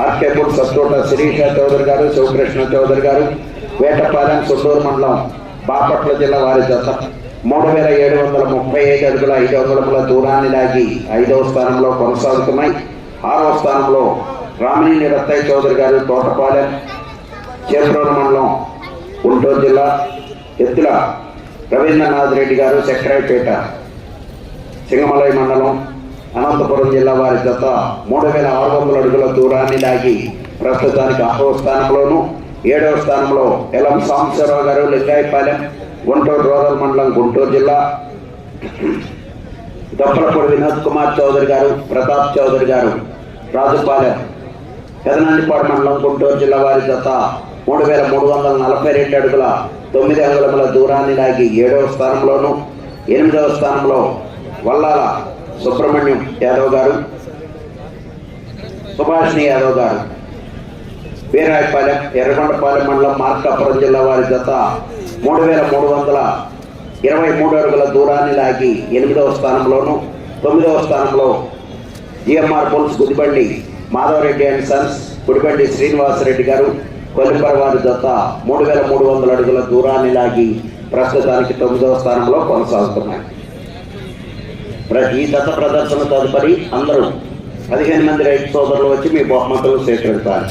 ఆర్కేపూర్ సత్తోట శిరీష చౌదరి గారు శివకృష్ణ చౌదరి గారు వేటపాలెం సుండూరు మండలం బాపట్ల జిల్లా వారి జత. మూడు వేల ఏడు వందల ముప్పై ఐదు అడుగుల ఐదు అంగుళముల దూరాన్ని లాగి ఐదవ స్థానంలో కొనసాగుతున్నాయి. ఆరవ స్థానంలో రామినేని రత్తయ్య చౌదరి గారు తోటపాలెం చేబ్రోలు మండలం గుంటూరు జిల్లా ఎత్తుల రవీంద్రనాథ్ రెడ్డి గారు సెక్రటరీపేట సింగమలై మండలం అనంతపురం జిల్లా వారి జత మూడు వేల ఆరు వందల అడుగుల దూరాన్ని లాగి ప్రస్తుతానికి ఆరవ స్థానంలోను ఏడవ స్థానంలో ఎలం సాంబశివరావు గారు లింగాయపాలెం గుంటూరు రూరల్ మండలం గుంటూరు జిల్లా. దొప్పలపూడి వినోద్ కుమార్ చౌదరి గారు ప్రతాప్ చౌదరి గారు రాజుపాలెం పెదనందిపాడు మండలం గుంటూరు జిల్లా వారి జత మూడు వేల మూడు వందల నలభై రెండు అడుగుల తొమ్మిది అంగుళముల దూరాన్ని లాగి ఏడవ స్థానంలోను ఎనిమిదవ స్థానంలో వల్లాల సుబ్రహ్మణ్యం యాదవ్ గారు సుభాషిణి యాదవ్ గారు వీరాయపాలెం ఎర్రగొండపాలెం మండలం మార్కాపురం జిల్లా వారి జత మూడు వేల మూడు వందల ఇరవై మూడు అడుగుల దూరాన్ని లాగి ఎనిమిదవ స్థానంలోను తొమ్మిదవ స్థానంలో GMR poles Gudibandi Madhavareddy and sons Gudibandi Srinivasareddy గారు కొల్లిపర వారి జత మూడు వేల మూడు వందల అడుగుల దూరాన్ని లాగి ప్రస్తుతానికి తొమ్మిదవ స్థానంలో కొనసాగుతున్నాయి. ఈ దత్త ప్రదర్శన తదుపరి అందరూ పదిహేను మంది రైతు సోదరులు వచ్చి మీ బహుమతులు స్వీకరిస్తారు.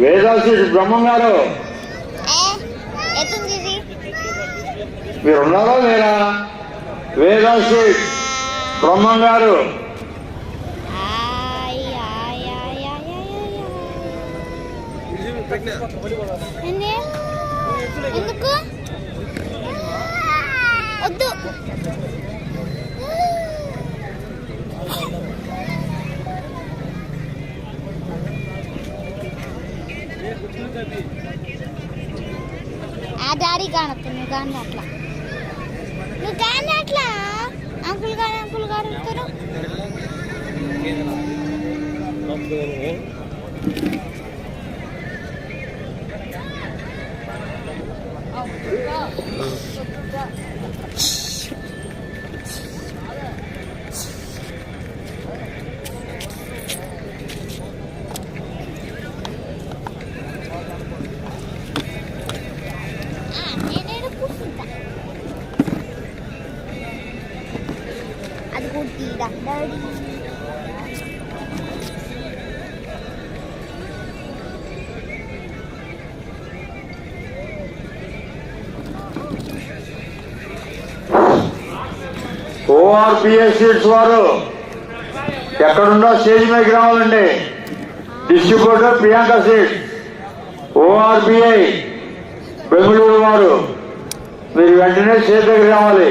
వేదాశి బ్రహ్మం గారు. మీరు ఉన్నారా లేరా వేదాశి బ్రహ్మం గారు. ఆయ్, ఆయ్, ఆయ్, ఆయ్, ఆయ్, ఆయ్. ఏంది? ఎందుకు ఆ డాడీ కానొద్దు నువ్వు కానీ అట్లా. నువ్వు కానీ అట్లా? అంకుల్ గారు అంకుల్ గారు వస్తారు ఆ, ఓఆర్పిఎస్ సీట్స్ వారు ఎక్కడుండో స్టేజ్ మీదకి రావాలండి. Distributor Priyanka seeds ORBI Bengaluru వారు. మీరు వెంటనే స్టేజ్ దగ్గర రావాలి.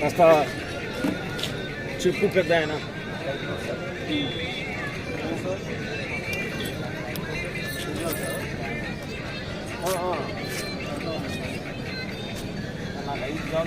కాస్త చెప్పు పెద్ద ఆయన জন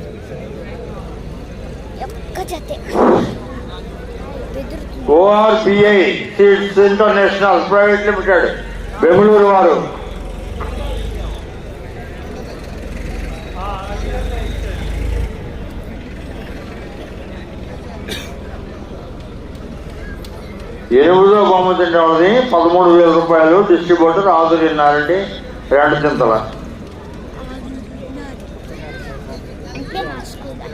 వస్తుంది ORBI seeds international private limited Bengaluru వారు. ఎనిమిదో బహుమతి ఉన్నది పదమూడు వేల రూపాయలు డిస్ట్రిబ్యూటర్ ఆదురిన్నారండి రెండు చింతల.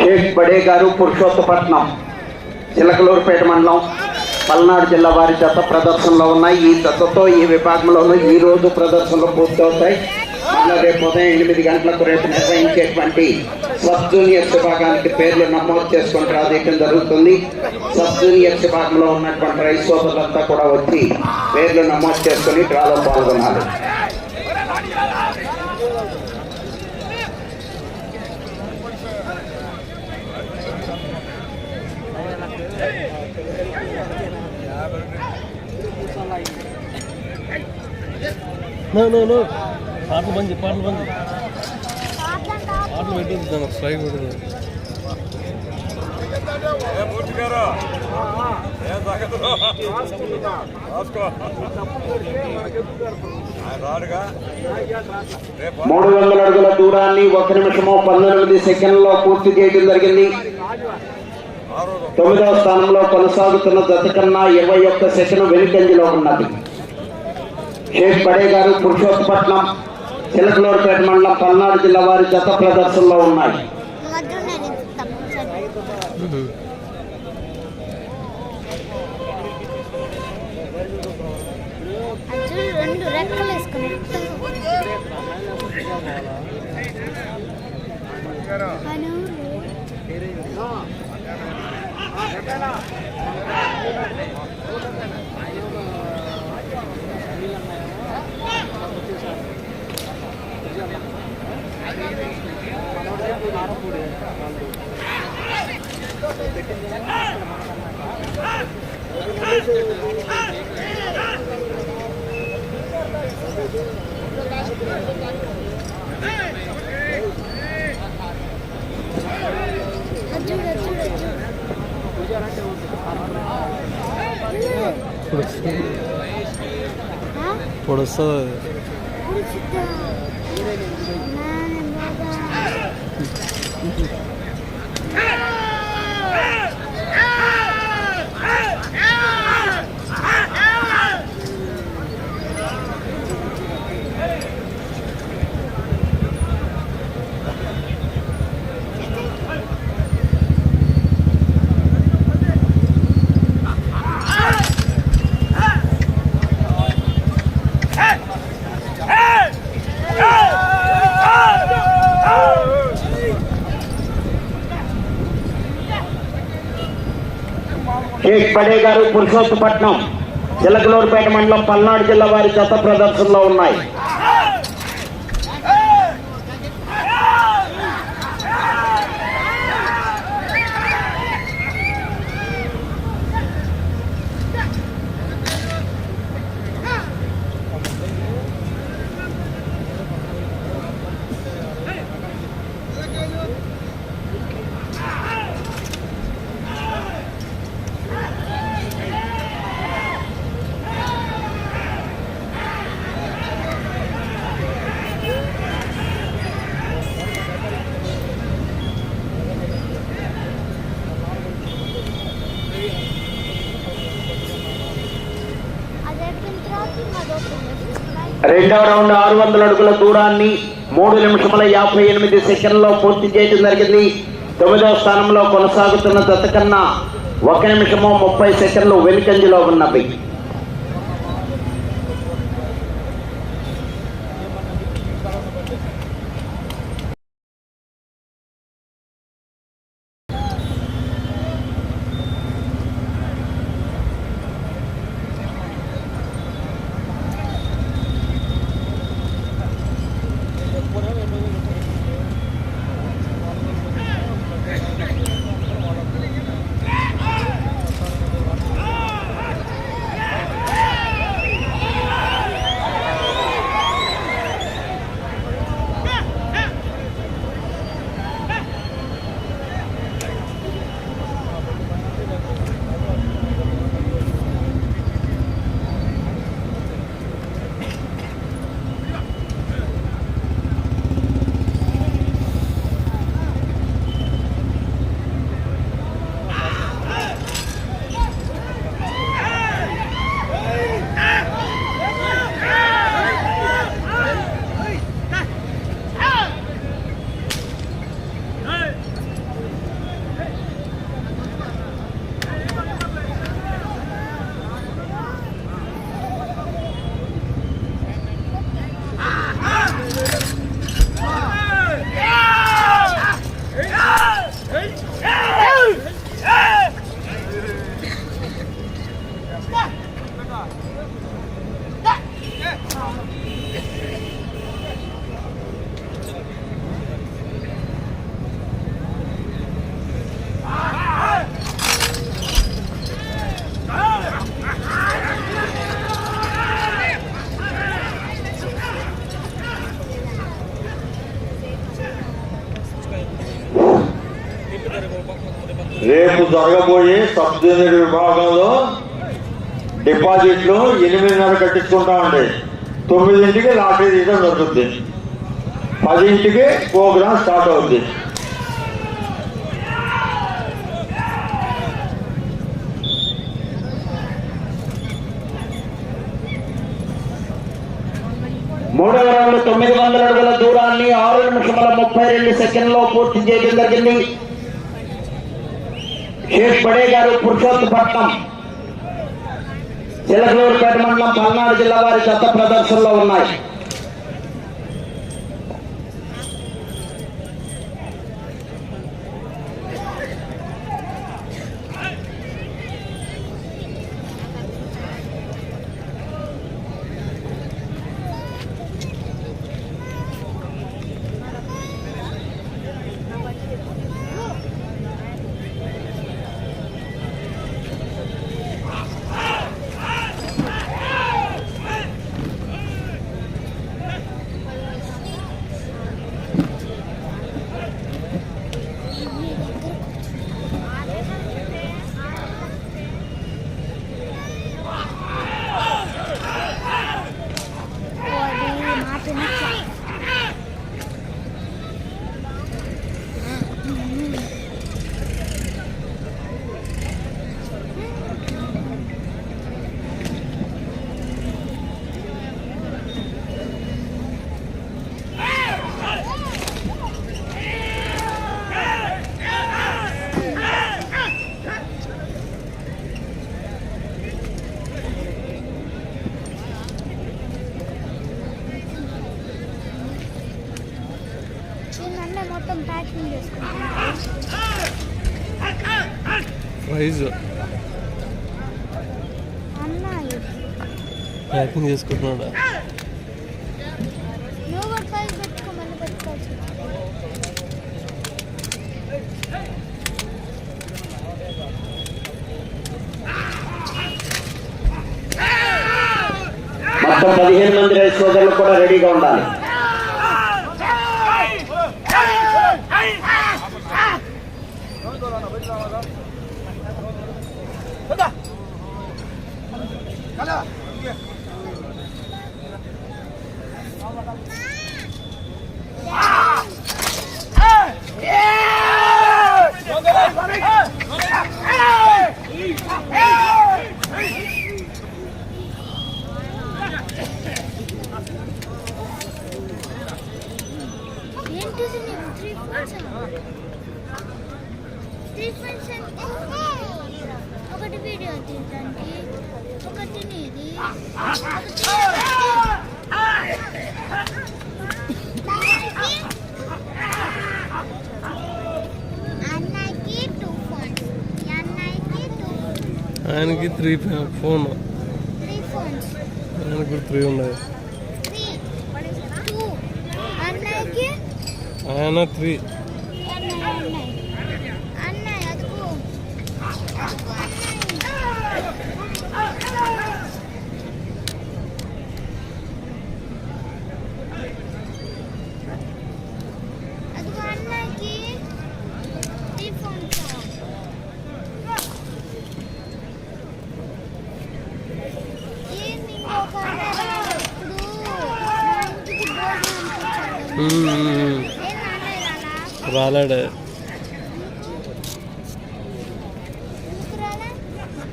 షేక్ బడే గారు పురుషోత్తపట్నం చిలకలూరుపేట మండలం పల్నాడు జిల్లా వారి జత ప్రదర్శనలో ఉన్నాయి. ఈ జతతో ఈ విభాగంలోనూ ఈ రోజు ప్రదర్శనలు పూర్తవుతాయి. మళ్ళీ రేపు ఉదయం ఎనిమిది గంటలకు రేపు నిర్వహించేటువంటి సబ్జూనియర్స్ విభాగానికి పేర్లు నమోదు చేసుకొని రాజేయడం జరుగుతుంది. సబ్ జూనియర్స్ విభాగంలో ఉన్నటువంటి రైతు సోదరులంతా కూడా వచ్చి పేర్లు నమోదు చేసుకొని డ్రాలో పాల్గొన్నారు నో నో నో. పాటలు బంద్ పాటలు బంద్. పాటలు పెట్టేది స్ట్రైక్ పెట్టదు. మూడు వందల అడుగుల దూరాన్ని ఒక నిమిషము పంతొమ్మిది సెకండ్లో పూర్తి చేయడం జరిగింది. తొమ్మిదవ స్థానంలో కొనసాగుతున్న జత కన్నా ఇరవై ఒక్క సెకండ్ వెనుకంజలో ఉన్నది. షేక్ పడే గారు పురుషోత్పట్నం చిలకలూరుపేట మండలం పల్నాడు జిల్లా వారి జత ప్రదర్శనలో ఉన్నాయి. Hello. थोडस थोडस computer. చూడు షేక్ పడే గారు పురుషోత్తపట్నం చిలకలూరుపేట మండలం పల్నాడు జిల్లా వారి జత ప్రదర్శనలో ఉన్నాయి. రెండవ రౌండ్ ఆరు వందల అడుగుల దూరాన్ని మూడు నిమిషముల యాభై ఎనిమిది సెకండ్లో పూర్తి చేయడం జరిగింది. తొమ్మిదవ స్థానంలో కొనసాగుతున్న దశ కన్నా ఒక నిమిషము ముప్పై సెకండ్లు వెనుకంజలో ఉన్నవి. రేపు జరగబోయే సబ్ జూనియర్ విభాగంలో డిపాజిట్లు ఎనిమిదిన్నర కట్టించుకుంటామండి. తొమ్మిదింటికి లాటరీ తీయడం జరుగుతుంది పదింటికి ప్రోగ్రామ్ స్టార్ట్ అవుతుంది మూడవ రౌండ్ తొమ్మిది వందల అడుగుల దూరాన్ని ఆరు నిమిషముల ముప్పై రెండు సెకండ్లో పూర్తి చేయడం జరిగింది. షేక్ బడే గారు పురుషోత్తపట్నం చిలకలూరుపేట మండలం పల్నాడు జిల్లా వారి చెత్త ప్రదర్శనలో ఉన్నాయి. ప్యాకింగ్ చేసుకుంటున్నాడా? మొత్తం పదిహేను మంది సోదరులు కూడా రెడీగా ఉండాలి. ఏంటిది నీకు త్రీ ఫోన్స్ త్రీ ఫోన్స్ అంటే ఒకటి వీడియో తీయడానికి ఒకటి నీది ఆయనకి త్రీ ఫోన్ ఆయనకు త్రీ ఉన్నాయి. है थ्री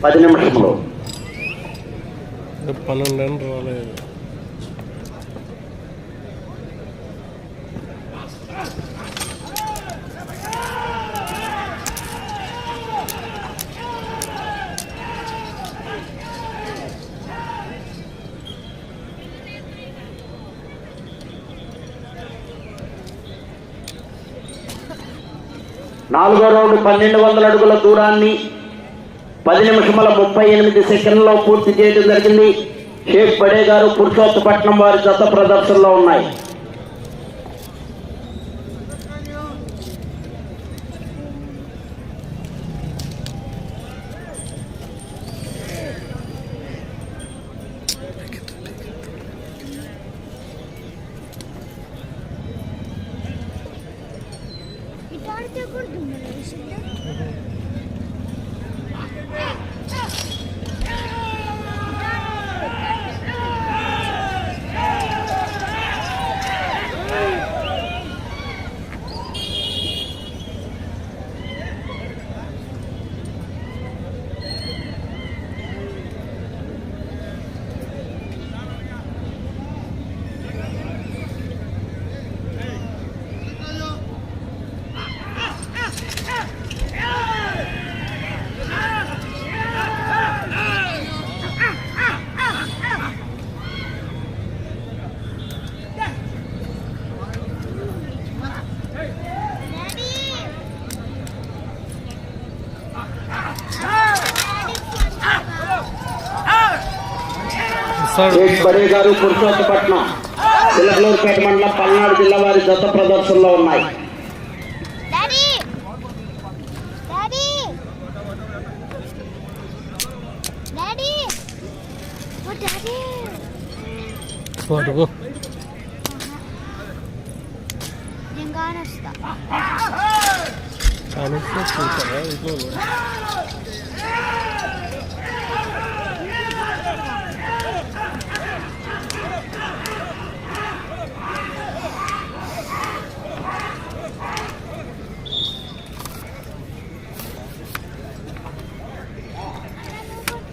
పది నిమిషంలో పన్నెండు రాలేదు. నాలుగో రౌండ్ పన్నెండు వందల అడుగుల దూరాన్ని పది నిమిషముల ముప్పై ఎనిమిది సెకండ్లో పూర్తి చేయడం జరిగింది షేక్ బడే గారు పురుషోత్తపట్నం వారి జత ప్రదర్శనలో ఉన్నాయి Thank you కూడా దుమ్మలు వేసిందా? డాడీ షేక్ బడే గారు పురుషోత్తపట్నం చిలకలూరుపేట మండలం పల్నాడు జిల్లా వారి జత ప్రదర్శనలో ఉన్నాయి. డాడీ!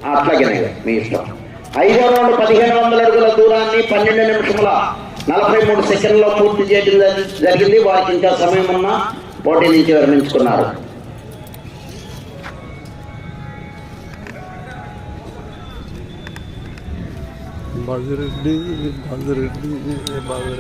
అట్లాగే మీ ఇష్టం. ఐదో రౌండ్ పదిహేను వందల అడుగుల దూరాన్ని పన్నెండు నిమిషముల నలభై మూడు సెకండ్లో పూర్తి చేయడం జరిగింది. వారికి ఇంకా సమయం ఉన్న పోటీ నుంచి విరమించుకున్నారు. బాజిరెడ్డి బాజిరెడ్డి బాజిరెడ్డి